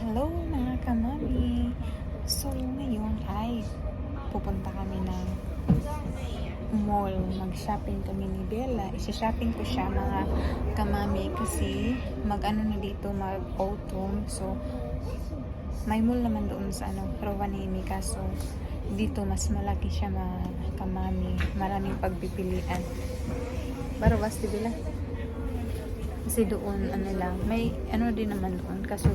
Hello mga kamami! So ngayon ay pupunta kami ng mall. Mag-shopping kami ni Bella. Isa-shopping ko siya mga kamami kasi mag-ano na dito mag-autumn. So may mall naman doon sa ano, Rovaniemi kaso dito mas malaki siya mga kamami. Maraming pagpipilian. Barawas di Bella? Kasi doon, ano lang, may ano din naman doon. Kaso,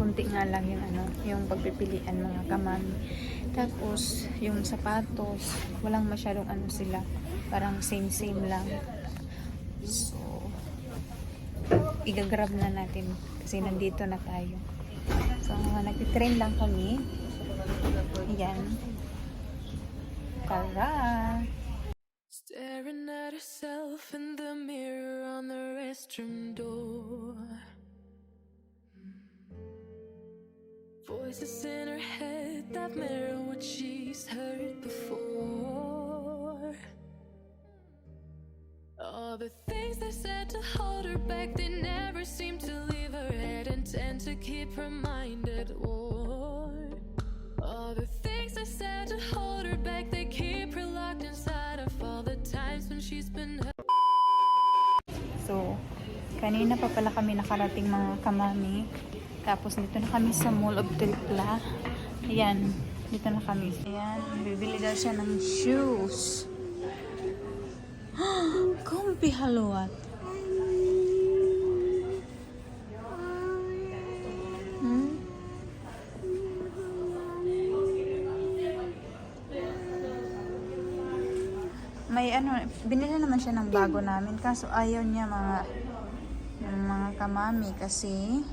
kunti nga lang yung ano, yung pagpipilian mga kamami. Tapos, yung sapatos, walang masyadong ano sila. Parang same-same lang. So, igagrab na natin kasi nandito na tayo. So, nagtitrain lang kami. Ayan. Tara! Staring at herself in the mirror on the restroom door. Voices in her head that mirror what she's heard before. All the things they said to hold her back, they never seem to leave her head and tend to keep her mind at war. All the things they said to hold her back, they keep her locked inside of all the times when she's been hurt. So, kanina pa pala kami nakarating mga kamami. Tapos dito na kami sa Mall of Tripla. Ayan, dito na kami. Ayan, bibili daw siya ng shoes. Kumpi haluat. Hmm? May ano, binili naman siya ng bago namin. Kaso ayaw niya mga mga kamami kasi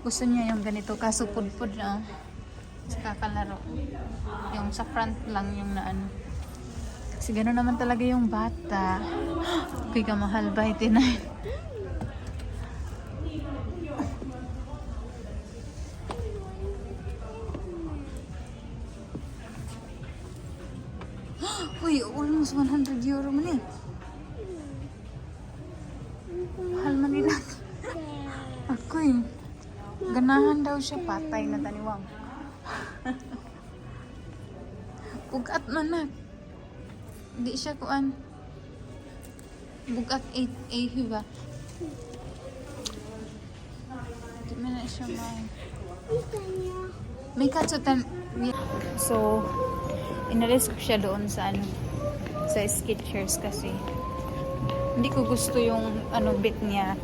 gusto niya yung ganito. Kaso pudpud na oh. sa kakalaro. Yung sa front lang yung na ano. Kasi gano'n naman talaga yung bata. Kuy ka mahal ba? 89. Uy, almost 100 euro man eh. Daw siya patay na taniwang. Bugat man na. Di siya kuan. Bugat 8 eh ba? Di man na siya may. May katsutan. So, inalis ko siya doon sa ano sa Skechers kasi hindi ko gusto yung ano bit niya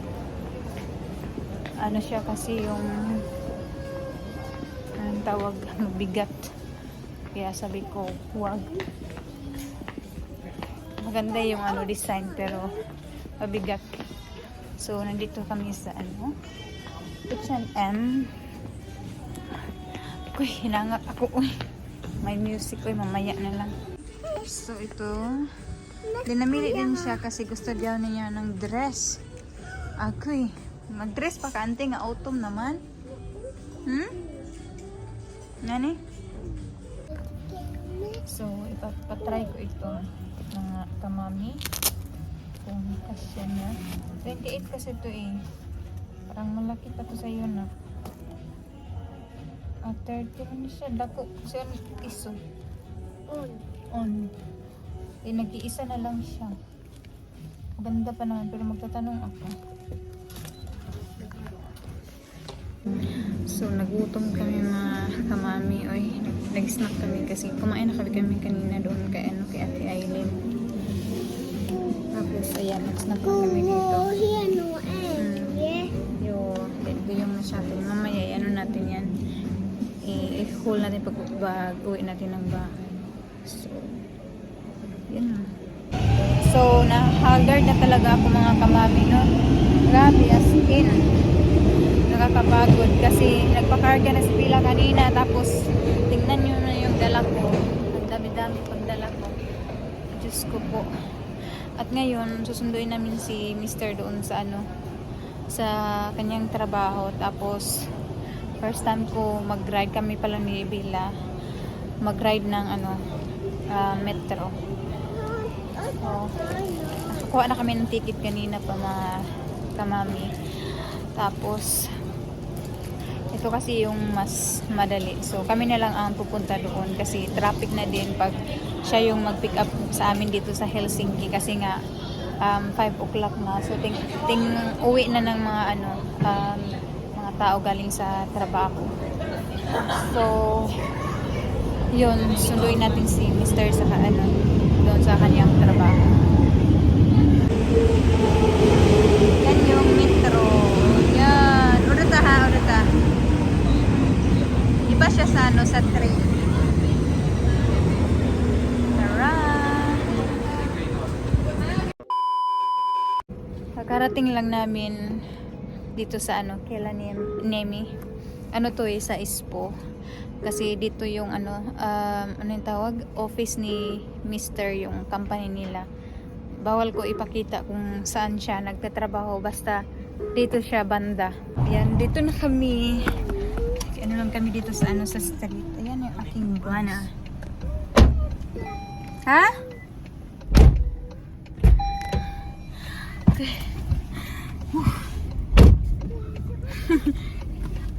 ano siya kasi yung tawag mabigat kaya sabi ko wag maganda yung ano design pero mabigat. So nandito kami sa ano H&M Uy, hinangak ako. Uy may music. Uy mamaya na lang. So ito. Dinamili din siya kasi gusto daw niya ng dress. Ako eh mag-dress pa kaante nga autumn naman. Hmm? Nani? So, ipapatry ko ito mga kamami. Kung kasya niya. 28 kasi ito eh. Parang malaki pa to sa iyo na ah 30 ano siya. Dako siya iso. On. on. Eh nag-iisa na lang siya. Ganda pa naman pero magtatanong ako So, nagutom kami mga kamami. Oy, nag-snack kami kasi kumain na kami kami kanina doon kay, ano, kay Ate Aileen. Tapos, ayan, nag-snack na kami dito. Oh. Mm. Yeah. Yo, dito yung natin. Mamaya, eh, ano natin yan. I-haul natin pag bag, uwi natin ng bahay. So, yun na. So, na-haggard na talaga ako mga kamami, no? Grabe, as in nakakapagod kasi nagpakarga na si Pila kanina tapos tingnan nyo na yung dala ko. Ang dami-dami pang dala ko. Diyos ko po. At ngayon susunduin namin si Mr. doon sa ano sa kanyang trabaho. Tapos first time ko mag-ride kami pala ni Bila mag-ride ng ano ah, metro. So nakakuha na kami ng ticket kanina pa mga kamami tapos So kasi yung mas madali. So kami na lang ang pupunta doon kasi traffic na din pag siya yung mag-pick up sa amin dito sa Helsinki kasi nga um, 5 o'clock na. So ting, ting uwi na ng mga ano um, mga tao galing sa trabaho. So yun, sunduin natin si Mr. sa ano doon sa kanyang trabaho. Yan yung metro. Yan. Ha, urata. Iba siya sa ano, sa train. Tara! Kakarating lang namin dito sa ano, kila Nem- Nemi. Ano to eh, sa Ispo. Kasi dito yung ano, um, ano yung tawag? Office ni Mr. yung company nila bawal ko ipakita kung saan siya nagtatrabaho basta dito siya banda ayan dito na kami ano lang kami dito sa ano sa street ayan yung aking buwana ha? Okay.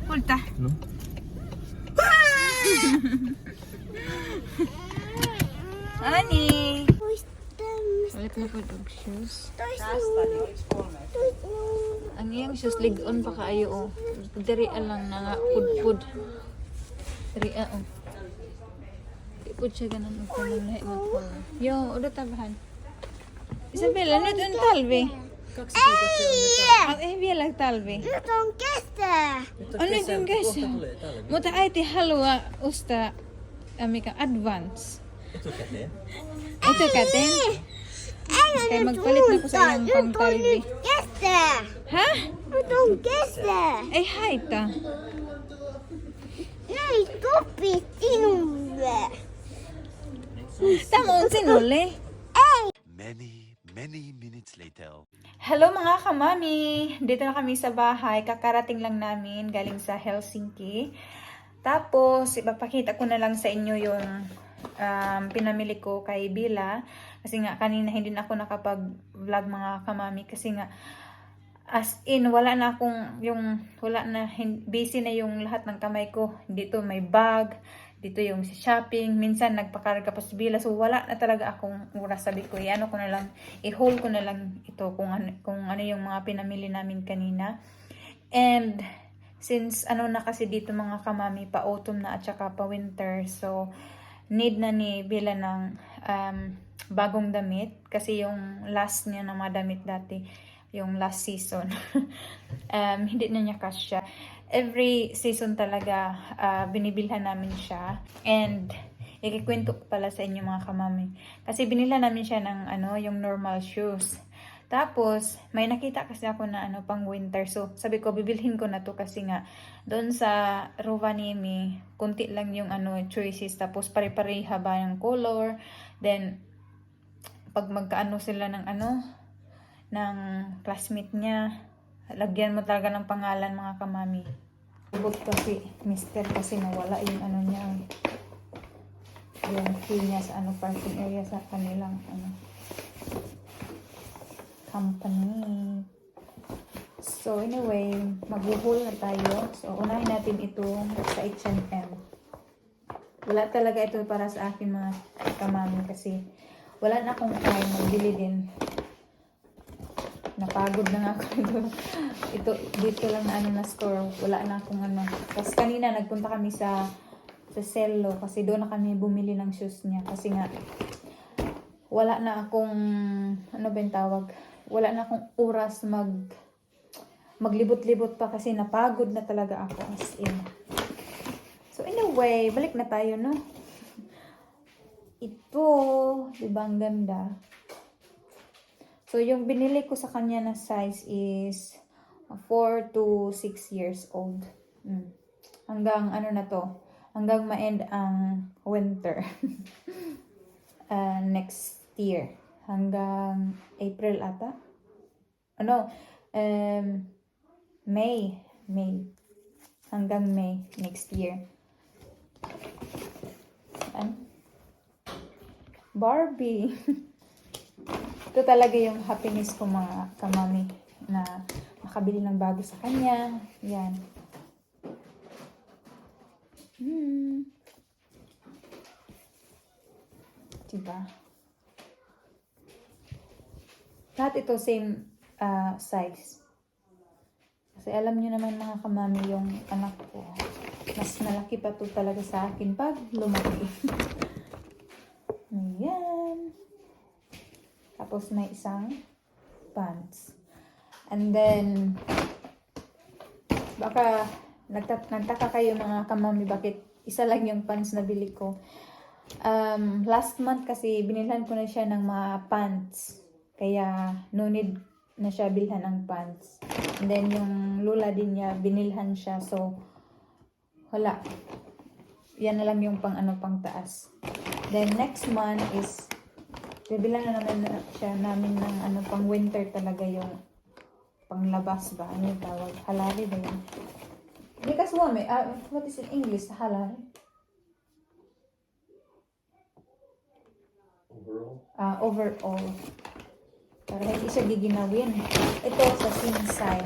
Pulta. No? Ani. Balik na po og shoes. Ang iyang shoes lig-on pa kaayo oh. Diri lang na nga pud-pud. Diri ah oh. Ipud siya ganun og kanang lahi nga color. Yo, udah tabahan. Isabella, ano ito talbe? Ang eh, biya lang talbe. Nyt on kesä. Ano yung guys? Mutta äiti haluaa ostaa mikä advance. Etukäteen. Etukäteen. Kaya magpalit na ko sa ilang Nyt on pangtalbi. nyt kesä. Ha? Nyt on kesä. Ei haittaa. Ei sopi sinulle. Tämä on sinulle. Ei. Many, many minutes later. Hello mga kamami! Dito na kami sa bahay. Kakarating lang namin galing sa Helsinki. Tapos, ipapakita ko na lang sa inyo yung um, pinamili ko kay Bila. Kasi nga, kanina hindi na ako nakapag-vlog mga kamami. Kasi nga, as in, wala na akong, yung, wala na, busy na yung lahat ng kamay ko. Dito may bag, dito yung sa shopping, minsan nagpakarga pa si Bila. So, wala na talaga akong oras. Sabi ko, ano ko na lang, i-hold ko na lang ito kung ano, kung ano yung mga pinamili namin kanina. And, since ano na kasi dito mga kamami, pa autumn na at saka pa winter, so, need na ni Bila ng um, bagong damit. Kasi yung last niya na mga damit dati, yung last season, um, hindi na niya kasya. Every season talaga, ah, binibilhan namin siya. And, ikikwento ko pala sa inyo mga kamami. Kasi binila namin siya ng ano, yung normal shoes. Tapos, may nakita kasi ako na ano, pang winter. So, sabi ko, bibilhin ko na to kasi nga, doon sa Rovaniemi, kunti lang yung ano, choices. Tapos, pare-pareha ba yung color. Then, pag magkaano sila ng ano, ng classmate niya, lagyan mo talaga ng pangalan mga kamami. Ibot kasi, mister kasi nawala yung ano niya, yung key niya sa ano, parking area sa kanilang ano, company. So, anyway, maghuhul na tayo. So, unahin natin ito sa H&M. Wala talaga ito para sa akin mga kamami kasi wala na akong time magbili din. Napagod na nga ako ito, dito lang na ano na store. Wala na akong ano. Tapos kanina nagpunta kami sa sa Cello kasi doon na kami bumili ng shoes niya. Kasi nga, wala na akong, ano ba yung tawag? Wala na akong oras mag maglibot-libot pa kasi napagod na talaga ako as in. So anyway, balik na tayo, no? Ito, di ba ang ganda? So yung binili ko sa kanya na size is 4 to 6 years old. Mm. Hanggang ano na to? Hanggang ma-end ang winter. uh, next year. Hanggang April ata? Ano? Um, May. May. Hanggang May next year. Ano? Barbie. Ito talaga yung happiness ko mga kamami na makabili ng bago sa kanya. Yan. Hmm. Diba? Lahat ito same ah, size. Kasi alam niyo naman mga kamami yung anak ko. Mas malaki pa to talaga sa akin pag lumaki. Ayan. Tapos may isang pants. And then, baka nagtat nagtaka kayo mga kamami bakit isa lang yung pants na bili ko. Um, last month kasi binilhan ko na siya ng mga pants. Kaya no need na siya bilhan ng pants. And then yung lula din niya binilhan siya so wala. Yan na lang yung pang ano pang taas. Then next month is bibilan na naman na siya namin ng ano pang winter talaga yung panglabas ba? Ano yung tawag? Halali ba yun? Hindi kasi wame. Uh, what is in English? Halali? Overall, Ah, overall. Para hindi siya giginawin. Ito sa Sinsay.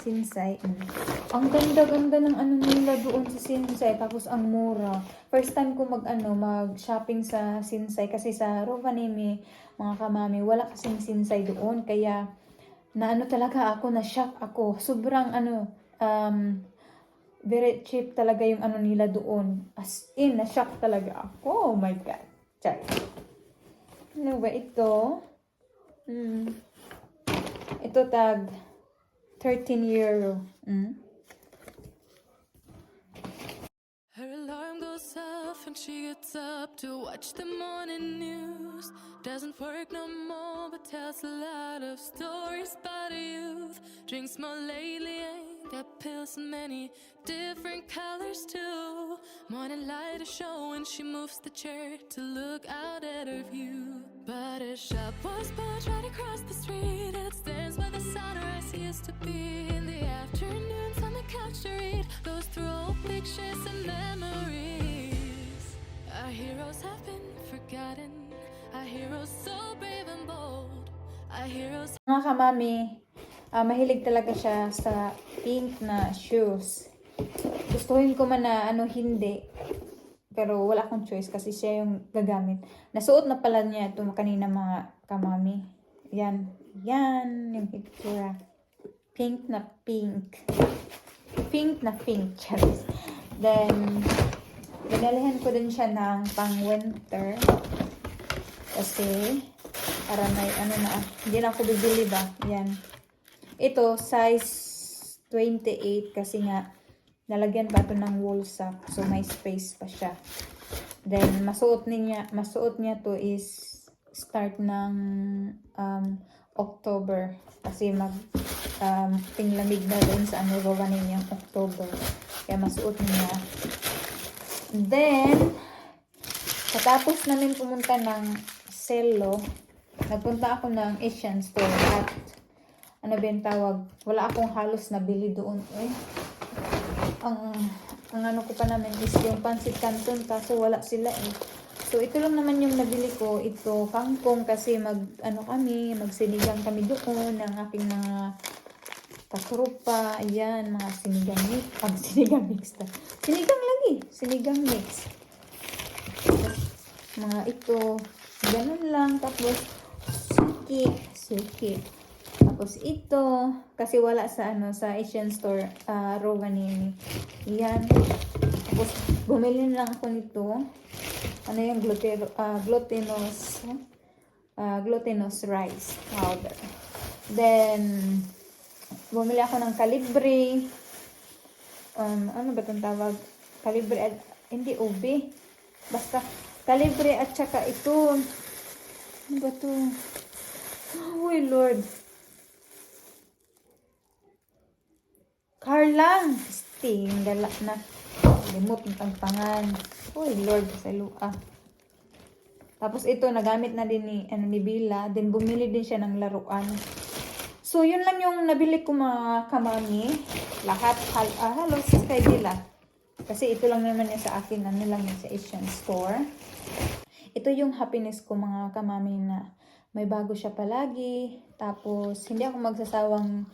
Sinsay. Ang ganda-ganda ng ano nila doon sa Sinsay. Tapos ang mura. First time ko mag ano, mag-shopping sa Sinsay. Kasi sa Rovaniemi, mga kamami, wala kasing Sinsay doon. Kaya, na ano talaga ako, na shock ako. Sobrang ano, um, very cheap talaga yung ano nila doon. As in, na shock talaga ako. Oh my God. Check. Ano ba ito? Hmm. Ito tag 13 euro. Hmm? Her alarm goes off and she gets up to watch the morning news. Doesn't work no more, but tells a lot of stories about youth. Drinks more lately, ain't got pills in many different colors too. Morning light is showing, she moves the chair to look out at her view. But her shop was built right across the street, it stands where the sunrise used to be. In the afternoons on the couch to read, goes through old pictures and memories. Our heroes have been forgotten. Our heroes so brave and bold. Our heroes Mga kamami, ah, mahilig talaga siya sa pink na shoes. Gustuhin ko man na ano hindi. Pero wala akong choice kasi siya yung gagamit. Nasuot na pala niya ito kanina mga kamami. Yan. Yan yung picture. Pink na pink. Pink na pink. Charis. Then, binalihan ko din siya ng pang winter. Kasi, para may ano na, hindi na ako bibili ba? Yan. Ito, size 28 kasi nga, nalagyan pa ito ng wool sock. So, may space pa siya. Then, masuot niya, masuot niya to is start ng um, October. Kasi mag um, tinglamig na rin sa ano gawanin niyang October. Kaya masuot niya. Then, Katapos namin pumunta ng Selo, nagpunta ako ng Asian store at ano ba yung tawag? Wala akong halos nabili doon. Eh. Ang, ang ano ko pa namin is yung pancit canton kaso wala sila eh. So ito lang naman yung nabili ko. Ito kangkong kasi mag ano kami, magsinigang kami doon ng aking mga katrupa. Ayan, mga sinigang mix. Ah, sinigang mix. ta. Sinigang lagi. Sinigang mix mga ito, ganun lang. Tapos, suki, suki. Tapos ito, kasi wala sa ano sa Asian store, uh, Rovaniemi. Yan. Tapos, bumili lang ako nito. Ano yung gluten, ah, glutinous, ah, glutinous rice powder. Then, bumili ako ng calibre. Um, ano ba itong tawag? Calibre, at, hindi ube. Basta, Kalibre at saka ito. Ano ba to? Oh, Lord. Carlang. Sting. Dala na. Limot ng tangpangan. Uy, Lord. Sa lua. Tapos ito, nagamit na din ni, ano, ni Bila. Then, bumili din siya ng laruan. So, yun lang yung nabili ko mga kamami. Lahat, hal, ah, halos kay Bila. Kasi ito lang naman yung sa akin, ano lang yung sa Asian store. Ito yung happiness ko mga kamami na may bago siya palagi. Tapos, hindi ako magsasawang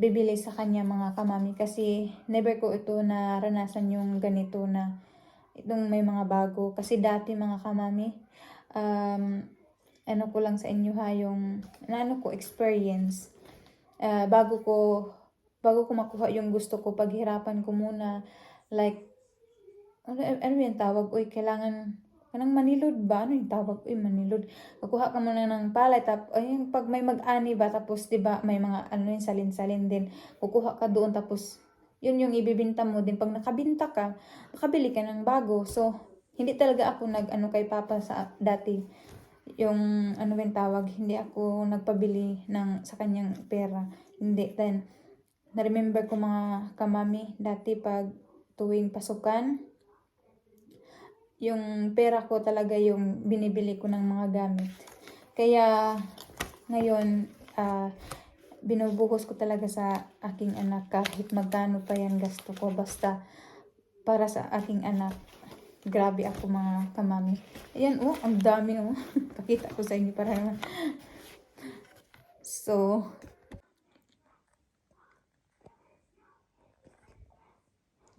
bibili sa kanya mga kamami kasi never ko ito naranasan yung ganito na itong may mga bago. Kasi dati mga kamami um, ano ko lang sa inyo ha yung ano ko experience. Ah, bago ko bago ko makuha yung gusto ko paghirapan ko muna like ano, ano yung tawag? Uy kailangan kanang manilod ba? Ano yung tawag? Uy manilod. Kukuha ka muna ng palay tap ay pag may mag-ani ba tapos 'di ba may mga ano yung salin-salin din. Kukuha ka doon tapos yun yung ibibinta mo din. Pag nakabinta ka makabili ka ng bago. So hindi talaga ako nag ano kay papa sa dati. Yung ano yung tawag? Hindi ako nagpabili ng sa kanyang pera. Hindi. Then na-remember ko mga kamami dati pag tuwing pasukan yung pera ko talaga yung binibili ko ng mga gamit. Kaya ngayon, ah, binubuhos ko talaga sa aking anak kahit magkano pa yan gasto ko. Basta para sa aking anak. Grabe ako mga kamami. Ayan, oh, ang dami oh. Pakita ko sa inyo para naman. So,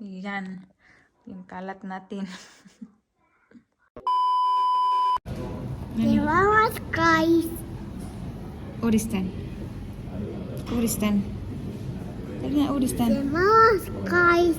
yan. Yung kalat natin. There are guys. What is that? What is that? What is that? There are guys.